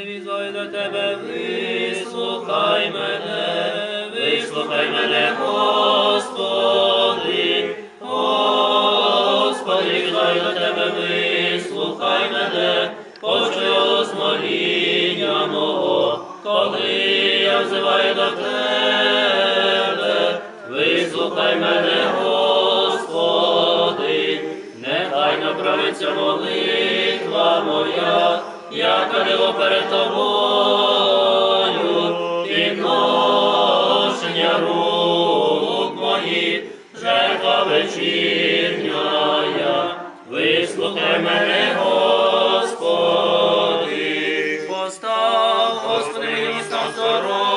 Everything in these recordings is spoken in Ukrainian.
Господи, до тебе, вислухай мене, вислухай мене, Господи, Господи, візою до тебе, вислухай мене, почуй голос моління мого, коли я взиваю до тебе, вислухай мене, Господи, нехай направиться молитва моя, яка диво перед тобою, підношення рук моїх, жертва вечірня, вислухай мене, Господи, постав, Господи, став сторожу,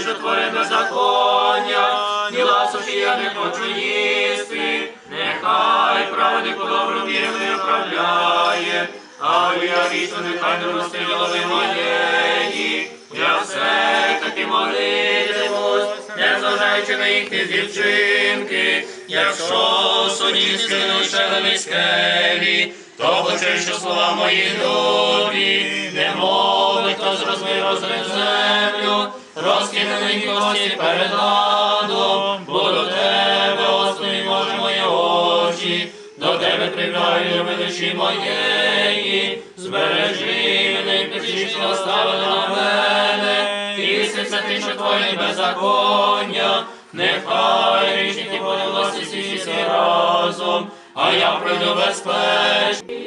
що творить беззаконня, ні ласощі я не хочу їсти, нехай праведник по добру мірі мене управляє, а я вічно нехай не голови моєї, я все таки молитимусь, не зважаючи на їхні дівчинки, якщо судді скинуть шелені скелі, то хочу, що слова мої добрі, не мови, хто з розмір розрив землю, розкинені кості перед ладом, бо до тебе, Господи, може мої очі, до тебе прибігаю душі моєї, збережи мене, і печічно наставили на мене, і серця ти, що твої беззаконня, нехай річники буде власті всі разом, а я пройду безпечно.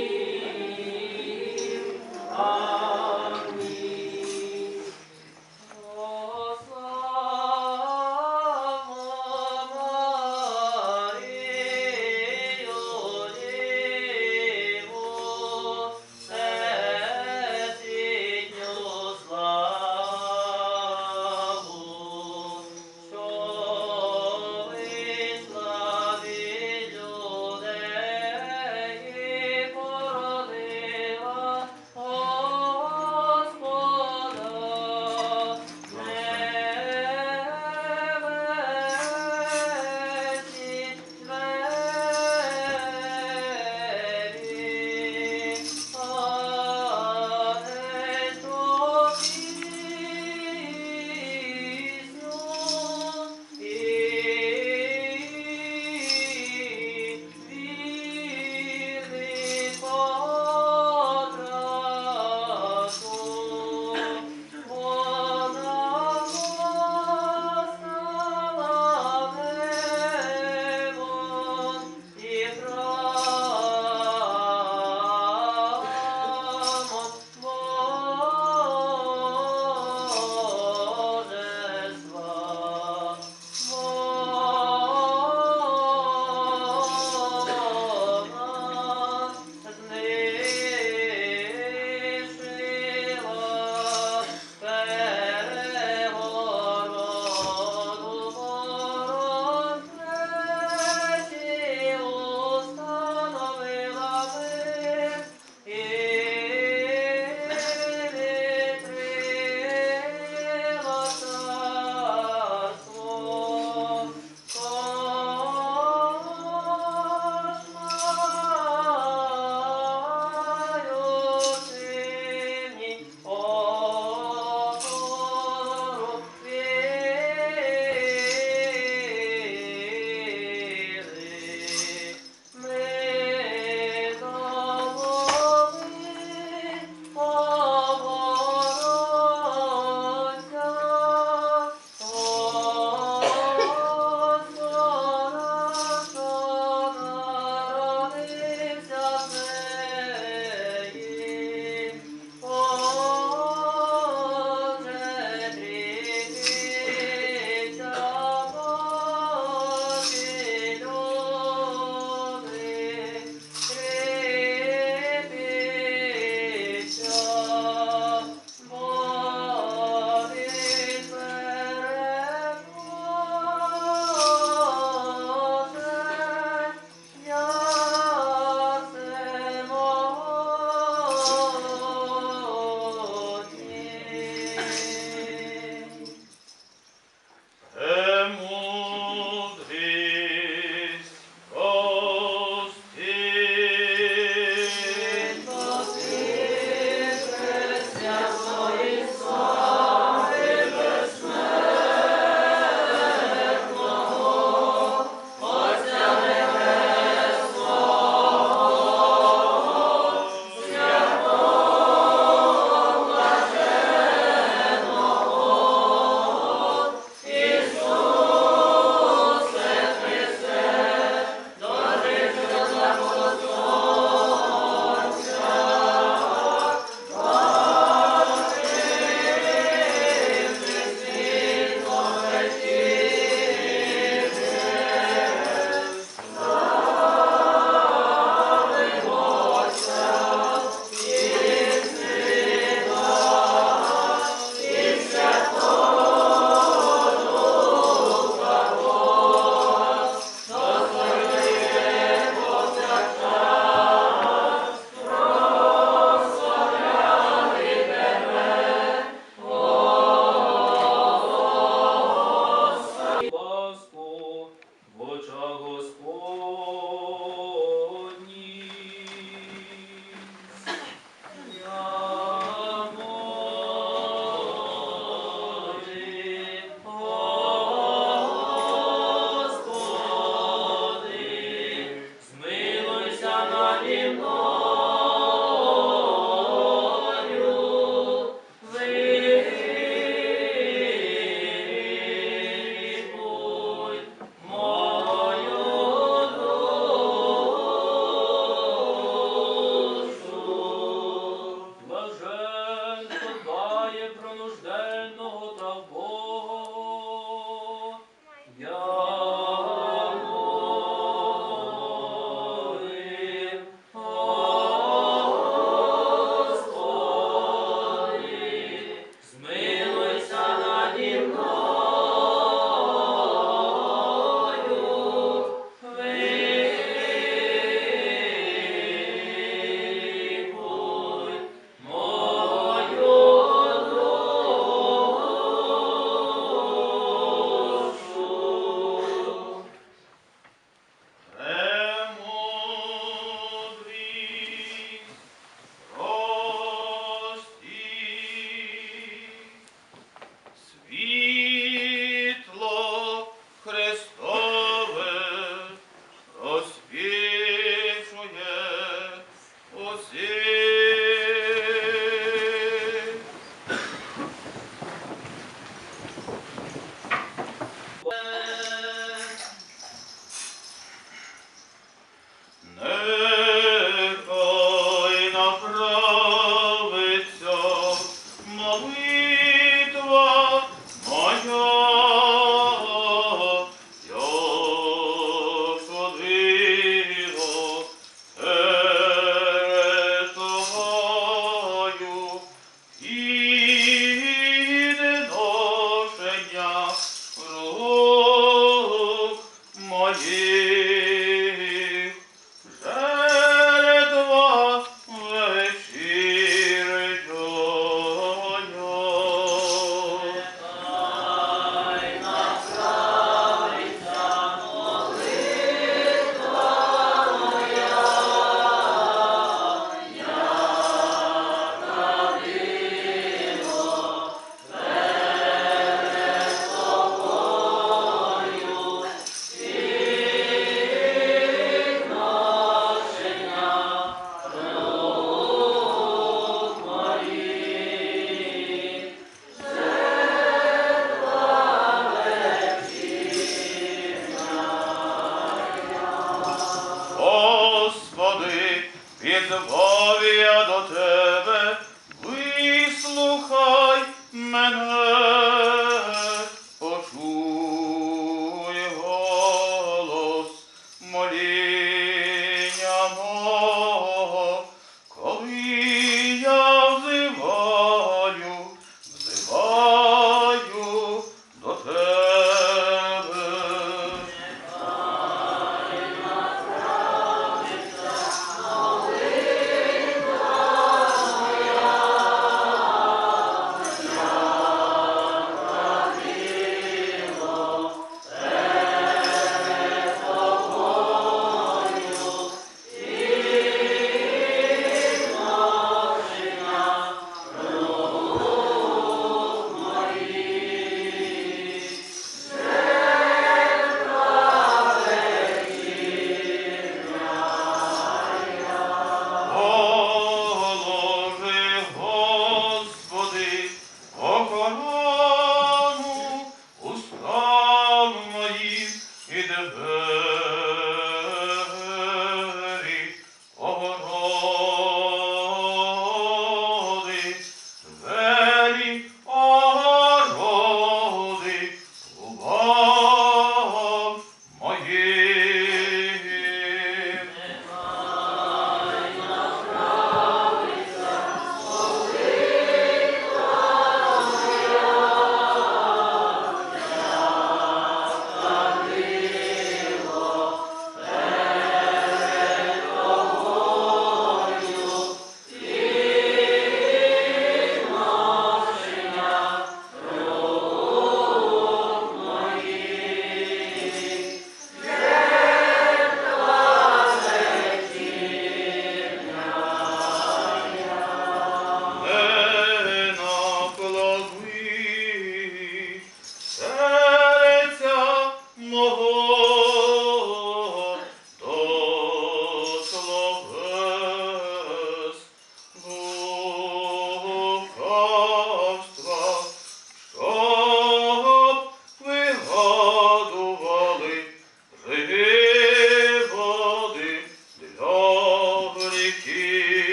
Yeah.